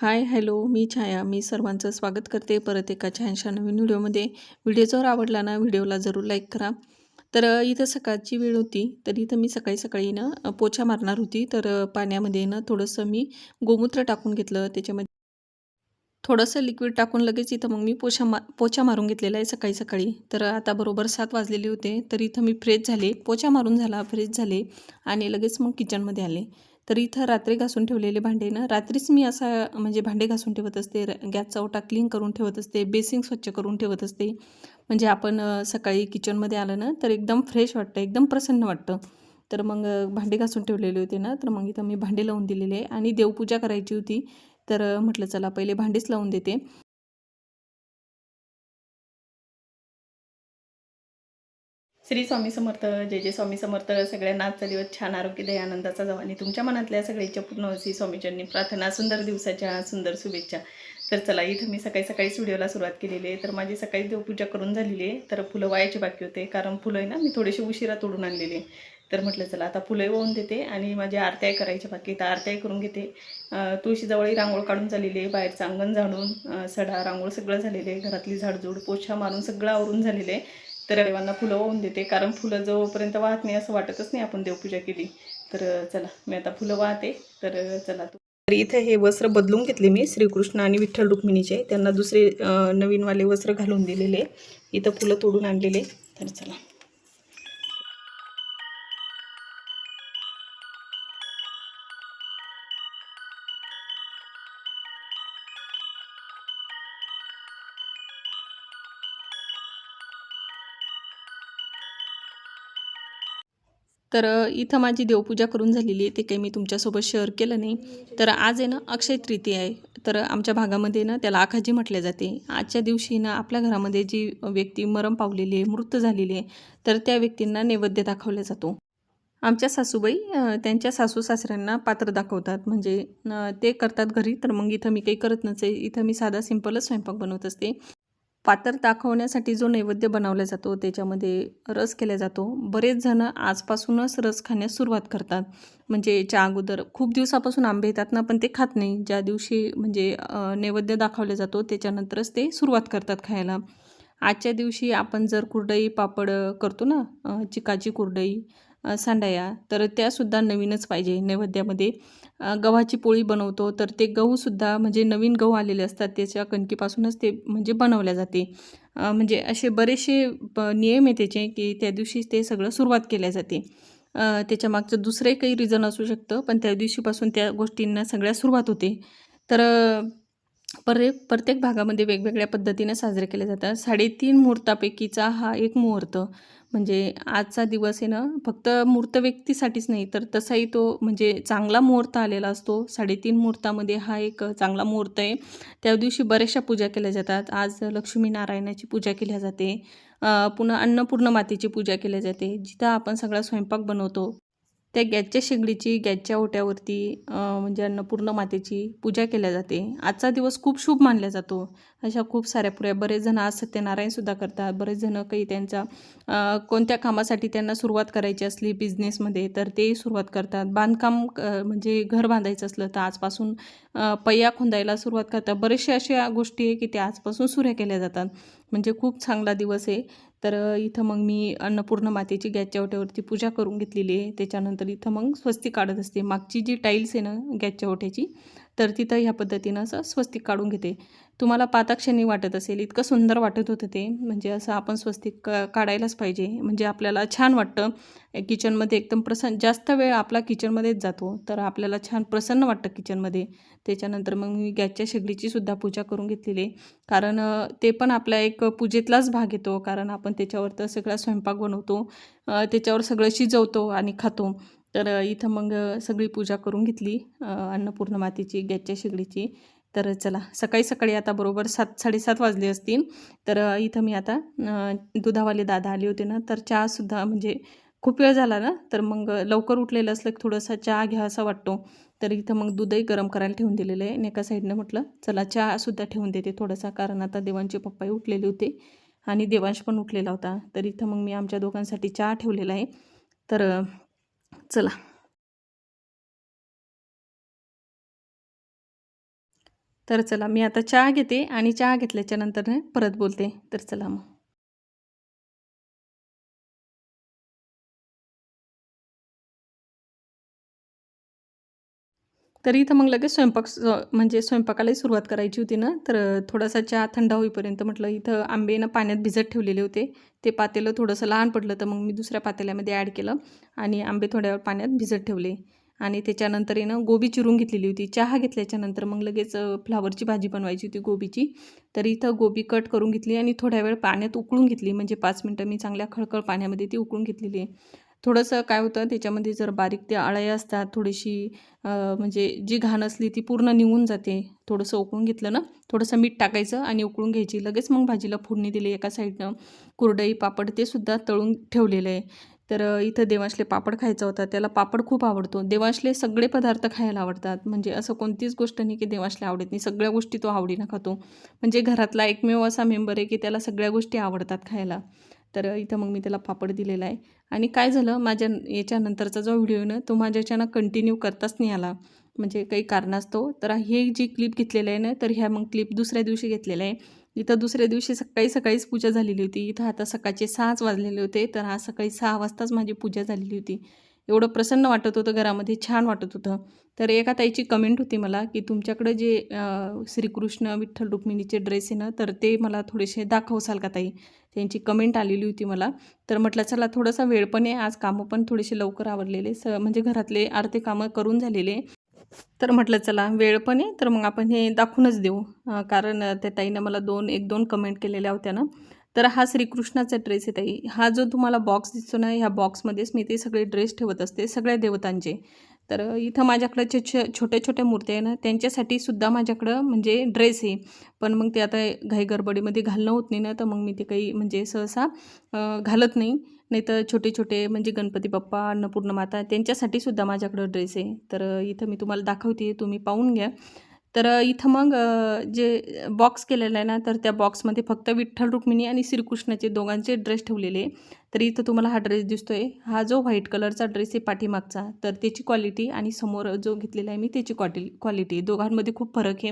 Hi hello मी छाया. मी सर्वांचं स्वागत करते परत एका छानशा नवीन व्हिडिओमध्ये. व्हिडिओ जर आवडला ना व्हिडिओला जरूर लाईक करा. तर इथं सकाळची वेळ होती तर इथं मी सकाळी सकाळी ना पोछा मारणार होती. तर पाण्यामध्ये ना थोडंसं मी गोमूत्र टाकून घेतलं. त्याच्यामध्ये थोडंसं लिक्विड टाकून लगेच इथं मग मी पोछा मा पोछा मारून घेतलेला आहे सकाळी सकाळी. तर आता बरोबर सात वाजलेले होते. तर इथं मी फ्रेश झाले. पोछा मारून झाला फ्रेश झाले आणि लगेच मग किचनमध्ये आले. तर इथं रात्री घासून ठेवलेले भांडे ना रात्रीच मी असा म्हणजे भांडे घासून ठेवत असते र- गॅसचा ओटा क्लीन करून ठेवत असते बेसिंग स्वच्छ करून ठेवत असते. म्हणजे आपण सकाळी किचनमध्ये आलं ना तर एकदम फ्रेश वाटतं एकदम प्रसन्न वाटतं. तर मग भांडे घासून ठेवलेले होते ना तर मग इथं मी भांडे लावून दिलेले आणि देवपूजा करायची होती. तर म्हटलं चला पहिले भांडेच लावून देते. श्री स्वामी समर्थ जय जय स्वामी समर्थ. सगळ्यांना आजचा दिवस छान आरोग्य दय आनंदाचा जावा. आणि तुमच्या मनातल्या सगळ्याच्या पूर्ण श्री स्वामीचरणी प्रार्थना सुंदर दिवसाच्या सुंदर शुभेच्छा. तर चला इथं मी सकाळी सकाळीच व्हिडिओला सुरुवात केलेली आहे. तर माझी सकाळी देवपूजा करून झालेली आहे. तर फुलं वायाचे बाकी होते. कारण फुलं आहे ना मी थोडेसे उशिरा तोडून आणलेली आहे. तर म्हटलं चला आता फुलंही वाहून देते आणि माझ्या आरत्याही करायच्या बाकी तर आरत्याही करून घेते. तुळशीजवळही रांगोळ काढून झालेली आहे. बाहेरचं अंगण झाडून सडा रांगोळ सगळं झालेलं आहे. घरातली झाडझूड पोछा मारून सगळं आवरून झालेलं आहे. तर देवांना फुलं वाहून देते. कारण फुलं जोपर्यंत वाहत नाही असं वाटतच नाही आपण देवपूजा केली. तर चला मी आता फुलं वाहते. तर चला तू. तर इथे हे वस्त्र बदलून घेतले मी. श्रीकृष्ण आणि विठ्ठल रुक्मिणीचे. त्यांना दुसरे नवीनवाले वस्त्र घालून दिलेले. इथं फुलं तोडून आणलेले. तर चला. तर इथं माझी देवपूजा करून झालेली आहे. ते काही मी तुमच्यासोबत शेअर केलं नाही. तर आज आहे ना अक्षय तृतीय आहे. तर आमच्या भागामध्ये ना त्याला आखाजी म्हटले जाते. आजच्या दिवशी ना आपल्या घरामध्ये जी व्यक्ती मरण पावलेली आहे मृत झालेली आहे तर त्या व्यक्तींना नैवेद्य दाखवला जातो. आमच्या सासूबाई त्यांच्या सासू सासऱ्यांना पात्र दाखवतात. म्हणजे ते करतात घरी तर मग इथं मी काही करत नसे. इथं मी साधा सिंपलच स्वयंपाक बनवत असते. पातर दाखवण्यासाठी जो नैवेद्य बनवला जातो त्याच्यामध्ये रस केला जातो. बरेच जण आजपासूनच रस खाण्यास सुरुवात करतात. म्हणजे याच्या अगोदर खूप दिवसापासून आंबे येतात ना पण ते खात नाही. ज्या दिवशी म्हणजे नैवेद्य दाखवला जातो त्याच्यानंतरच ते सुरुवात करतात खायला. आजच्या दिवशी आपण जर कुरडई पापड करतो ना चिकाची कुरडई सांडाया तर त्यासुद्धा नवीनच पाहिजे. नैवेद्यामध्ये गव्हाची पोळी बनवतो तर ते गहूसुद्धा म्हणजे नवीन गहू आलेले असतात त्याच्या कणकीपासूनच ते म्हणजे बनवल्या जाते. म्हणजे असे बरेचसे प नियम आहे त्याचे की त्या दिवशी ते सगळं सुरुवात केल्या जाते. त्याच्या मागचं दुसरंही काही रिझन असू शकतं पण त्या दिवशीपासून त्या गोष्टींना सगळ्या सुरुवात होते. तर परे प्रत्येक प्रत्येक भागामध्ये वेगवेगळ्या पद्धतीने साजरे केले जातात. साडेतीन मुहूर्तापैकीचा हा एक मुहूर्त. म्हणजे आजचा दिवस आहे ना फक्त मूर्त व्यक्तीसाठीच नाही तर तसाही तो म्हणजे चांगला मुहूर्त आलेला असतो. साडेतीन मुहूर्तामध्ये हा एक चांगला मुहूर्त आहे. त्या दिवशी बऱ्याचशा पूजा केल्या जातात. आज लक्ष्मीनारायणाची पूजा केल्या जाते. पुन्हा अन्नपूर्ण मातेची पूजा केल्या जाते. जिथं आपण सगळा स्वयंपाक बनवतो. त्या गॅसच्या शेगडीची गॅसच्या ओट्यावरती म्हणजे अन्नपूर्ण मातेची पूजा केल्या जाते. आजचा दिवस खूप शुभ मानला जातो. अशा खूप साऱ्या पुऱ्या. बरेच जण आज सत्यनारायणसुद्धा करतात. बरेच जण काही त्यांचा कोणत्या कामासाठी त्यांना सुरुवात करायची असली बिझनेसमध्ये तर तेही सुरुवात करतात. बांधकाम म्हणजे घर बांधायचं असलं तर आजपासून पय्या खोंदायला सुरुवात करतात. बरेचशा अशा गोष्टी आहे की त्या आजपासून सुरू केल्या जातात. म्हणजे खूप चांगला दिवस आहे. तर इथं मग मी अन्नपूर्ण मातेची गॅसच्या ओट्यावरती पूजा करून घेतलेली आहे. त्याच्यानंतर इथं मग स्वस्ती काढत असते. मागची जी टाईल्स आहे ना गॅसच्या ओट्याची तर तिथं ह्या पद्धतीनं असं स्वस्तिक काढून घेते. तुम्हाला पाताक्षणी वाटत असेल इतकं सुंदर वाटत होतं ते. म्हणजे असं आपण स्वस्तिक का काढायलाच पाहिजे. म्हणजे आपल्याला छान वाटतं. किचनमध्ये एकदम प्रसन्न जास्त वेळ आपला किचनमध्येच जातो. तर आपल्याला छान प्रसन्न वाटतं किचनमध्ये. त्याच्यानंतर मग मी गॅसच्या शेगडीची सुद्धा पूजा करून घेतलेली. कारण ते पण आपला एक पूजेतलाच भाग येतो. कारण आपण त्याच्यावर तर सगळा स्वयंपाक बनवतो. त्याच्यावर सगळं शिजवतो आणि खातो. तर इथं मग सगळी पूजा करून घेतली अन्नपूर्ण मातेची गॅसच्या शेगडीची. तर चला सकाळी सकाळी आता बरोबर सात साडेसात वाजले असतील. तर इथं मी आता दुधावाले दादा आले होते ना तर चहासुद्धा म्हणजे खूप वेळ झाला ना तर मग लवकर उठलेलं असलं की थोडासा चहा घ्या असा वाटतो. तर इथं मग दूधही गरम करायला ठेवून दिलेलं आहे आणि एका साईडनं म्हटलं चला चहासुद्धा ठेवून देते थोडासा कारण आता देवांचे पप्पाही उठलेले होते आणि देवांश पण उठलेला होता. तर इथं मग मी आमच्या दोघांसाठी चहा ठेवलेला आहे. तर चला. तर चला मी आता चहा घेते आणि चहा घेतल्याच्या नंतर परत बोलते. तर चला मग. तर इथं मग लगेच स्वयंपाक स- म्हणजे स्वयंपाकालाही सुरुवात करायची होती ना. तर थोडासा चहा थंड होईपर्यंत म्हटलं इथं आंबे ना पाण्यात भिजत ठेवलेले होते. ते पातेलं थोडंसं लहान पडलं तर मग मी दुसऱ्या पातेल्यामध्ये ॲड केलं आणि आंबे थोड्या वेळ पाण्यात भिजत ठेवले. आणि त्याच्यानंतर येणं ना गोबी चिरून घेतलेली होती. चहा घेतल्याच्यानंतर मग लगेच फ्लावरची भाजी बनवायची होती गोबीची. तर इथं गोबी कट करून घेतली आणि थोड्या वेळ पाण्यात उकळून घेतली. म्हणजे पाच मिनटं मी चांगल्या खळखळ पाण्यामध्ये ती उकळून घेतलेली आहे. थोडंसं काय होतं त्याच्यामध्ये जर बारीक ते अळ्या असतात थोडीशी म्हणजे जी घाण असली ती पूर्ण निघून जाते. थोडंसं उकळून घेतलं ना थोडंसं मीठ टाकायचं आणि उकळून घ्यायची. लगेच मग भाजीला फोडणी दिली एका साईडनं. कुरडई पापड ते सुद्धा तळून ठेवलेलं आहे. तर इथं देवांशले पापड खायचा होता त्याला पापड खूप आवडतो. देवांशले सगळे पदार्थ खायला आवडतात. म्हणजे असं कोणतीच गोष्ट नाही की देवांशले आवडत नाही. सगळ्या गोष्टी तो आवडीनं खातो. म्हणजे घरातला एकमेव असा मेंबर आहे की त्याला सगळ्या गोष्टी आवडतात खायला. तर इथं मग मी त्याला पापड दिलेला आहे. आणि काय झालं माझ्या याच्यानंतरचा जो व्हिडिओ ना तो माझ्याच्यानं कंटिन्यू करताच नाही आला. म्हणजे काही कारणास्तव. तर हे जी क्लिप घेतलेलं आहे ना तर ह्या मग क्लिप दुसऱ्या दिवशी घेतलेला आहे. इथं दुसऱ्या दिवशी सकाळी सकाळीच पूजा झालेली होती. इथं आता सकाळचे सहाच वाजलेले होते. तर आज सकाळी सहा वाजताच माझी पूजा झालेली होती. एवढं प्रसन्न वाटत होतं घरामध्ये छान वाटत होतं. तर एका ताईची कमेंट होती मला की तुमच्याकडे जे श्रीकृष्ण विठ्ठल रुक्मिणीचे ड्रेस आहे ना तर ते मला थोडेसे दाखवसाल का ताई? त्यांची कमेंट आलेली होती मला. तर म्हटलं चला थोडासा वेळ पण आहे. आज कामं पण थोडेसे लवकर आवडलेले स म्हणजे घरातले अर्धे कामं करून झालेले. तर म्हटलं चला वेळ पण आहे. तर मग आपण हे दाखवूनच देऊ. कारण त्या ताईनं मला दोन एक दोन कमेंट केलेल्या होत्या ना. तर हा श्रीकृष्णाचा ड्रेस आहे ताई. हा जो तुम्हाला बॉक्स दिसतो ना ह्या बॉक्समध्येच मी ते सगळे ड्रेस ठेवत असते. सगळ्या देवतांचे. तर इथं माझ्याकडं जे छ छोट्या छोट्या मूर्त्या आहे ना त्यांच्यासाठी सुद्धा माझ्याकडं म्हणजे ड्रेस आहे. पण मग ते आता घाई गडबडीमध्ये घालणं होत नाही ना तर मग मी ते काही म्हणजे सहसा घालत नाही. नाही तर छोटे छोटे म्हणजे गणपती बाप्पा अन्नपूर्ण माता त्यांच्यासाठी सुद्धा माझ्याकडं ड्रेस आहे. तर इथं मी तुम्हाला दाखवते तुम्ही पाहून घ्या. तर इथं मग जे बॉक्स केलेलं आहे ना तर त्या बॉक्समध्ये फक्त विठ्ठल रुक्मिणी आणि श्रीकृष्णाचे दोघांचे ड्रेस ठेवलेले तर इथं तुम्हाला हा ड्रेस दिसतो आहे हा जो व्हाईट कलरचा ड्रेस आहे पाठीमागचा तर त्याची क्वालिटी आणि समोर जो घेतलेला आहे मी त्याची क्वाटी क्वालिटी दोघांमध्ये खूप फरक आहे.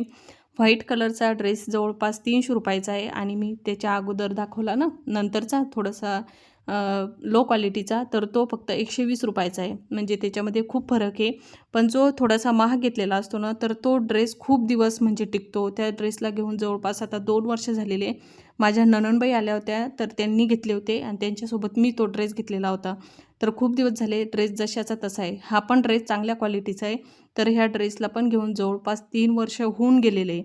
व्हाईट कलरचा ड्रेस जवळपास तीनशे रुपयाचा आहे आणि मी त्याच्या अगोदर दाखवला ना नंतरचा थोडासा लो क्वालिटीचा तर तो फक्त एकशे वीस रुपयाचा आहे. म्हणजे त्याच्यामध्ये खूप फरक आहे. पण जो थोडासा महाग घेतलेला असतो ना तर तो ड्रेस खूप दिवस म्हणजे टिकतो. त्या ड्रेसला घेऊन जवळपास आता दोन वर्ष झालेले माझ्या नननबाई आल्या होत्या तर त्यांनी घेतले होते आणि त्यांच्यासोबत मी तो ड्रेस घेतलेला होता. तर खूप दिवस झाले ड्रेस जशाचा तसा आहे. हा पण ड्रेस चांगल्या क्वालिटीचा आहे. तर ह्या ड्रेसला पण घेऊन जवळपास तीन वर्ष होऊन गेलेले आहे.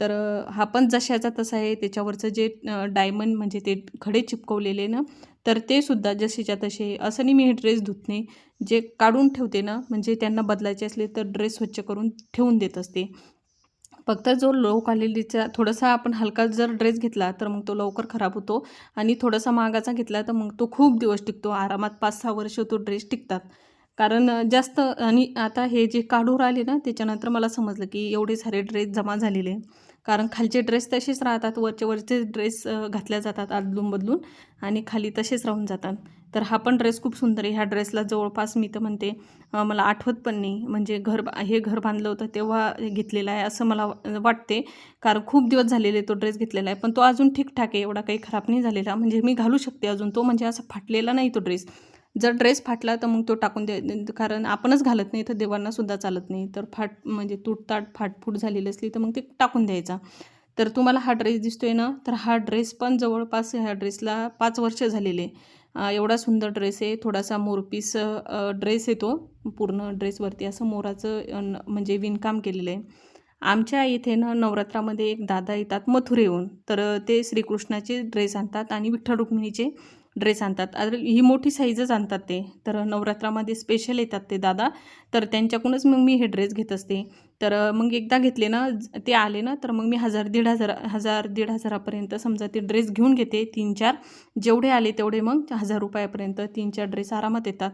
तर हा पण जशाचा तसा आहे. त्याच्यावरचं जे डायमंड म्हणजे ते खडे चिपकवलेले ना तर ते सुद्धा जसेच्या तसे असं नाही मी हे ड्रेस धुत नाही. जे काढून ठेवते ना म्हणजे त्यांना बदलायचे असले तर ड्रेस स्वच्छ करून ठेवून देत असते. फक्त जो लो क्वालिटीचा थोडासा आपण हलका जर ड्रेस घेतला तर मग तो लवकर खराब होतो. आणि थोडासा महागाचा घेतला तर मग तो खूप दिवस टिकतो. आरामात पाच सहा वर्ष तो ड्रेस टिकतात. कारण जास्त आणि आता हे जे काढून राहिले ना त्याच्यानंतर मला समजलं की एवढे सारे ड्रेस जमा झालेले. आहे. कारण खालचे ड्रेस तसेच राहतात वरचे वरचे ड्रेस घातल्या जातात आदलून बदलून आणि खाली तसेच राहून जातात. तर हा पण ड्रेस खूप सुंदर आहे. ह्या ड्रेसला जवळपास मी तर म्हणते मला आठवत पण नाही. म्हणजे घर बा- हे घर बांधलं होतं तेव्हा घेतलेलं आहे असं मला वाटते. कारण खूप दिवस झालेले तो ड्रेस घेतलेला आहे. पण तो अजून ठीकठाक आहे. एवढा काही खराब नाही झालेला. म्हणजे मी घालू शकते अजून. तो म्हणजे असा फाटलेला नाही तो ड्रेस जर ड्रेस फाटला तर मग तो टाकून दे कारण आपणच घालत नाही तर देवांना सुद्धा चालत नाही. तर फाट म्हणजे तुटताट फाटफूट झालेली असली तर मग ते टाकून द्यायचा. तर तुम्हाला हा ड्रेस दिसतोय ना तर हा ड्रेस पण जवळपास ह्या ड्रेसला पाच वर्ष झालेले. एवढा सुंदर ड्रेस आहे थोडासा मोरपीस ड्रेस येतो पूर्ण ड्रेसवरती असं मोराचं म्हणजे विणकाम केलेलं आहे. आमच्या इथे ना नवरात्रामध्ये एक दादा येतात मथुरेहून. तर ते श्रीकृष्णाचे ड्रेस आणतात आणि विठ्ठल रुक्मिणीचे ड्रेस आणतात. ही मोठी साईजच आणतात ते. तर नवरात्रामध्ये स्पेशल येतात ते दादा. तर त्यांच्याकडूनच मग मी हे ड्रेस घेत असते. तर मग एकदा घेतले ना ते आले ना तर मग मी हजार दीड हजार हजार दीड हजारापर्यंत समजा ते ड्रेस घेऊन घेते तीन चार. जेवढे आले तेवढे मग हजार रुपयापर्यंत तीन चार ड्रेस आरामात येतात.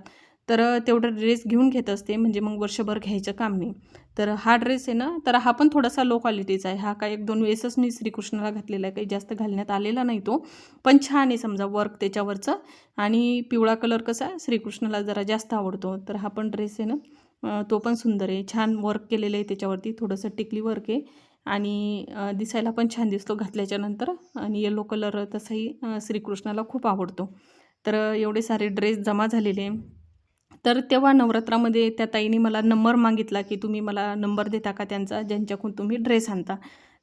तर तेवढं ड्रेस घेऊन घेत असते म्हणजे मग वर्षभर घ्यायचं काम नाही. तर हा ड्रेस आहे ना तर हा पण थोडासा लो क्वालिटीचा आहे. हा काय एक दोन वेळेसच मी श्रीकृष्णाला घातलेला आहे. काही जास्त घालण्यात आलेला नाही तो पण छान आहे समजा वर्क त्याच्यावरचं. आणि पिवळा कलर कसा श्रीकृष्णाला जरा जास्त आवडतो. तर हा पण ड्रेस आहे ना तो पण सुंदर आहे. छान वर्क केलेलं आहे त्याच्यावरती. थोडंसं टिकली वर्क आहे. आणि दिसायला पण छान दिसतो घातल्याच्यानंतर आणि येलो कलर तसाही श्रीकृष्णाला खूप आवडतो. तर एवढे सारे ड्रेस जमा झालेले तर तेव्हा नवरात्रामध्ये त्या ताईने मला नंबर मागितला की तुम्ही मला नंबर देता का त्यांचा ज्यांच्याकडून तुम्ही ड्रेस आणता.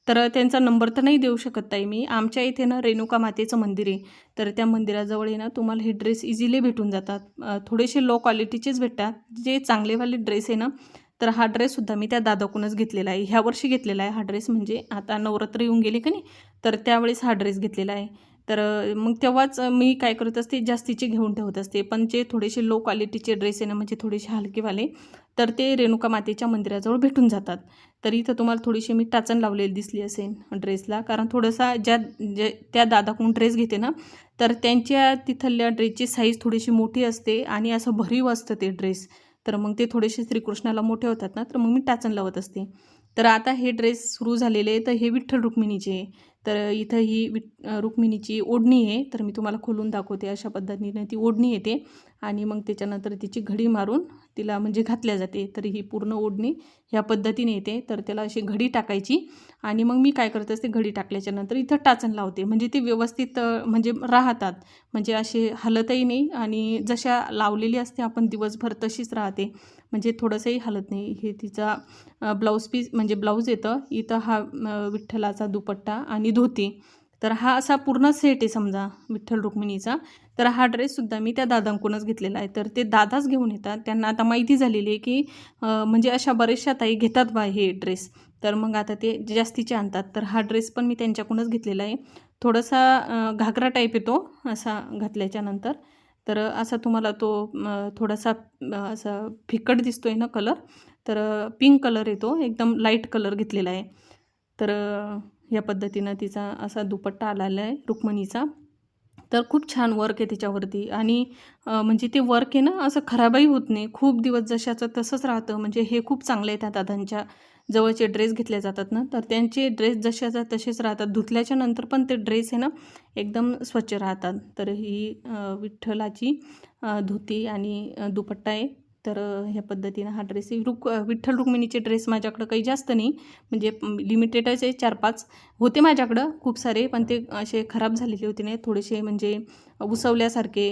तर त्यांचा नंबर तर नाही देऊ शकत ताई मी. आमच्या इथे ना रेणुका मातेचं मंदिर आहे. तर त्या मंदिराजवळ आहे ना तुम्हाला हे ड्रेस इझिली भेटून जातात. थोडेसे लो क्वालिटीचेच भेटतात. जे चांगलेवाले ड्रेस आहे ना तर हा ड्रेससुद्धा मी त्या दादाकडूनच घेतलेला आहे. ह्या वर्षी घेतलेला आहे हा ड्रेस म्हणजे आता नवरात्र येऊन गेले का नाही तर त्यावेळेस हा ड्रेस घेतलेला आहे. तर मग तेव्हाच मी काय करत असते जास्तीचे घेऊन ठेवत असते. पण जे थोडेसे लो क्वालिटीचे ड्रेस आहे ना म्हणजे थोडेसे हलकेवाले तर ते रेणुका मातेच्या मंदिराजवळ भेटून जातात. तर इथं तुम्हाला थोडीशी मी टाचण लावलेली दिसली असेल ड्रेसला कारण थोडासा ज्या जे त्या दादाकडून ड्रेस घेते ना तर त्यांच्या तिथल्या ड्रेसची साईज थोडीशी मोठी असते आणि असं भरीव असतं ते ड्रेस तर मग ते थोडेसे श्रीकृष्णाला मोठे होतात ना तर मग मी टाचण लावत असते. तर आता हे ड्रेस सुरू झालेले आहे तर हे विठ्ठल रुक्मिणीचे आहे. तर इथं ही विट रुक्मिणीची ओढणी आहे. तर मी तुम्हाला खोलून दाखवते अशा पद्धतीने ती ओढणी येते. आणि मग त्याच्यानंतर तिची घडी मारून तिला म्हणजे घातल्या जाते. तर ही पूर्ण ओढणी ह्या पद्धतीने येते. तर त्याला अशी घडी टाकायची. आणि मग मी काय करत असते घडी टाकल्याच्या नंतर इथं टाचण लावते. म्हणजे ते व्यवस्थित म्हणजे राहतात. म्हणजे असे हलतही नाही. आणि जशा लावलेली असते आपण दिवसभर तशीच राहते. म्हणजे थोडंसंही हलत नाही. हे तिचा ब्लाऊज पीस म्हणजे ब्लाऊज येतं. इथं हा विठ्ठलाचा दुपट्टा आणि धोती. तर हा असा पूर्ण सेट आहे समजा विठ्ठल रुक्मिणीचा. तर हा ड्रेससुद्धा मी त्या दादांकडूनच घेतलेला आहे. तर ते दादाच घेऊन येतात. त्यांना आता माहिती झालेली आहे की म्हणजे अशा बऱ्याचशा ताई घेतात बा हे ड्रेस तर मग आता ते जास्तीचे आणतात. तर हा ड्रेस पण मी त्यांच्याकडूनच घेतलेला आहे. थोडासा घागरा टाईप येतो असा घातल्याच्या नंतर. तर असा तुम्हाला तो थोडासा असा फिकट दिसतो आहे ना कलर? तर पिंक कलर येतो एकदम लाइट कलर घेतलेला आहे. तर या पद्धतीनं तिचा असा दुपट्टा आलेला आहे रुक्मिणीचा. तर खूप छान वर्क आहे त्याच्यावरती आणि म्हणजे ते वर्क आहे ना असं खराबही होत नाही. खूप दिवस जशाचं तसंच राहतं. म्हणजे हे खूप चांगलं आहे त्या दादांच्या जवळचे ड्रेस घेतले जातात ना तर त्यांचे ड्रेस जशाच्या तसेच राहतात. धुतल्याच्या नंतर पण ते ड्रेस आहे ना एकदम स्वच्छ राहतात. तर ही विठ्ठलाची धुती आणि दुपट्टा आहे. तर ह्या पद्धतीनं हा ड्रेस रुक विठ्ठल रुक्मिणीचे ड्रेस माझ्याकडं काही जास्त नाही. म्हणजे लिमिटेडच आहे. चार पाच होते माझ्याकडं खूप सारे पण ते असे खराब झालेले होते नाही. थोडेसे म्हणजे उसवल्यासारखे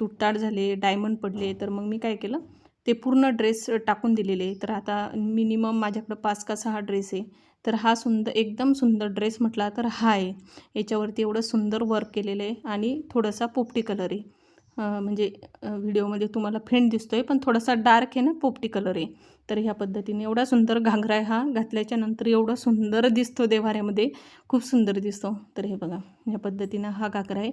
तुटताड झाले डायमंड पडले. तर मग मी काय केलं? ते पूर्ण ड्रेस टाकून दिलेले तर आता मिनिमम माझ्याकडं पाच का सहा ड्रेस आहे. तर हा सुंदर एकदम सुंदर ड्रेस म्हटला तर हा आहे. याच्यावरती एवढं सुंदर वर्क केलेलं आहे आणि थोडासा पोपटी कलर आहे. म्हणजे व्हिडिओमध्ये तुम्हाला फेंट आहे पण थोडासा डार्क आहे ना पोपटी कलर आहे. तर ह्या पद्धतीने एवढा सुंदर घागरा आहे हा घातल्याच्या नंतर एवढा सुंदर दिसतो देवाऱ्यामध्ये खूप सुंदर दिसतो. तर हे बघा ह्या पद्धतीनं हा घागरा आहे.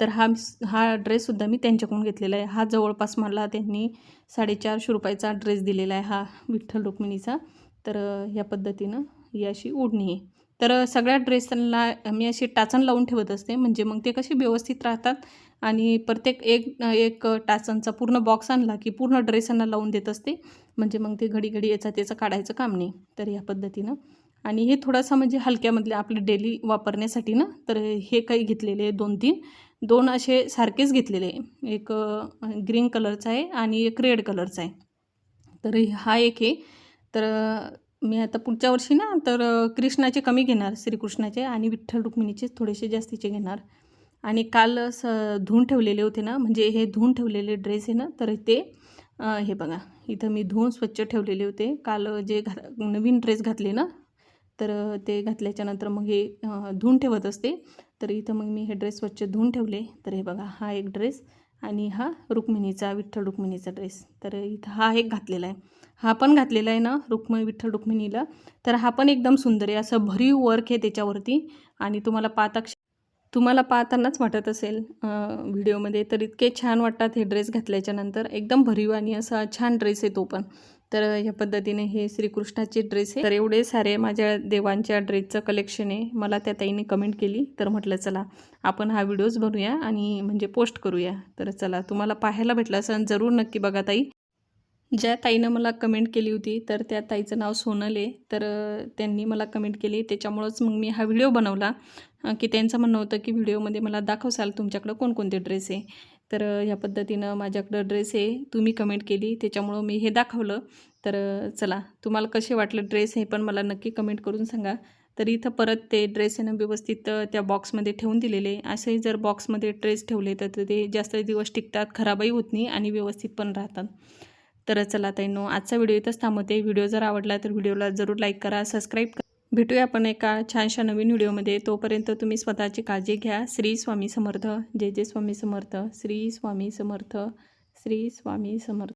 तर हा हा ड्रेससुद्धा मी त्यांच्याकडून घेतलेला आहे. हा जवळपास मला त्यांनी साडेचारशे रुपयाचा ड्रेस दिलेला आहे हा विठ्ठल रुक्मिणीचा. तर ह्या पद्धतीनं ही अशी ओढणी आहे. तर सगळ्या ड्रेसला मी अशी टाचण लावून ठेवत असते. म्हणजे मग ते कसे व्यवस्थित राहतात? आणि प्रत्येक एक एक टाचणचा पूर्ण बॉक्स आणला की पूर्ण ड्रेसांना लावून देत असते. म्हणजे मग ते घडी घडी याचा त्याचं काढायचं काम नाही तर या पद्धतीनं. आणि हे थोडासा म्हणजे हलक्यामधले आपले डेली वापरण्यासाठी ना तर हे काही घेतलेले दोन तीन. दोन असे सारखेच घेतलेले आहे. एक ग्रीन कलरचा आहे आणि एक रेड कलरचा आहे. तर हा एक आहे. तर मी आता पुढच्या वर्षी ना तर कृष्णाचे कमी घेणार श्रीकृष्णाचे आणि विठ्ठल रुक्मिणीचे थोडेसे जास्तीचे घेणार. आणि काल स धुवून ठेवलेले होते ना म्हणजे हे धुवून ठेवलेले ड्रेस आहे ना तर ते हे बघा. इथं मी धुवून स्वच्छ ठेवलेले होते. काल जे घा नवीन ड्रेस घातले ना तर ते घातल्याच्यानंतर मग हे धुवून ठेवत असते. तर इथं मग मी हे ड्रेस स्वच्छ धुवून ठेवले. तर हे बघा हा एक ड्रेस आणि हा रुक्मिणीचा विठ्ठल रुक्मिणीचा ड्रेस तर इथं हा एक घातलेला आहे. हा पण घातलेला आहे ना रुक्मिणी विठ्ठल रुक्मिणीला. तर हा पण एकदम सुंदर आहे. असं भरीव वर्क आहे त्याच्यावरती. आणि तुम्हाला पाताक्ष तुम्हाला पाहतानाच वाटत असेल व्हिडिओमध्ये. तर इतके छान वाटतात हे ड्रेस घातल्याच्यानंतर एकदम भरीव आणि असा छान ड्रेस आहे तो पण. तर ह्या पद्धतीने हे श्रीकृष्णाचे ड्रेस आहे. तर एवढे सारे माझ्या देवांच्या ड्रेसचं कलेक्शन आहे. मला त्या ताईने कमेंट केली. तर म्हटलं चला आपण हा व्हिडिओज बनूया आणि म्हणजे पोस्ट करूया. तर चला तुम्हाला पाहायला भेटला असं जरूर नक्की बघा ताई. ज्या ताईनं मला कमेंट केली होती तर त्या ताईचं नाव सोनल आहे. तर त्यांनी मला कमेंट केली. त्याच्यामुळंच मग मी हा व्हिडिओ बनवला. की त्यांचं म्हणणं होतं की व्हिडिओमध्ये मला दाखवसाल तुमच्याकडं कोणकोणते ड्रेस आहे. तर ह्या पद्धतीनं माझ्याकडं ड्रेस आहे तुम्ही कमेंट केली त्याच्यामुळं मी हे दाखवलं. तर चला तुम्हाला कसे वाटलं ड्रेस हे पण मला नक्की कमेंट करून सांगा. तर इथं परत ते ड्रेस आहे ना व्यवस्थित त्या बॉक्समध्ये ठेवून दिलेले. असे जर बॉक्समध्ये ड्रेस ठेवले तर ते जास्त दिवस टिकतात खराबही होत नाही आणि व्यवस्थित पण राहतात. तर चला ताईनो आजचा व्हिडिओ इथंच थांबवते. व्हिडिओ जर आवडला तर व्हिडिओला जरूर लाईक करा सबस्क्राईब करा. भेटूया आपण एका छानशा नवीन व्हिडिओमध्ये. तोपर्यंत तुम्ही स्वतःची काळजी घ्या. श्री स्वामी समर्थ. जय जय स्वामी समर्थ. श्री स्वामी समर्थ. श्री स्वामी समर्थ.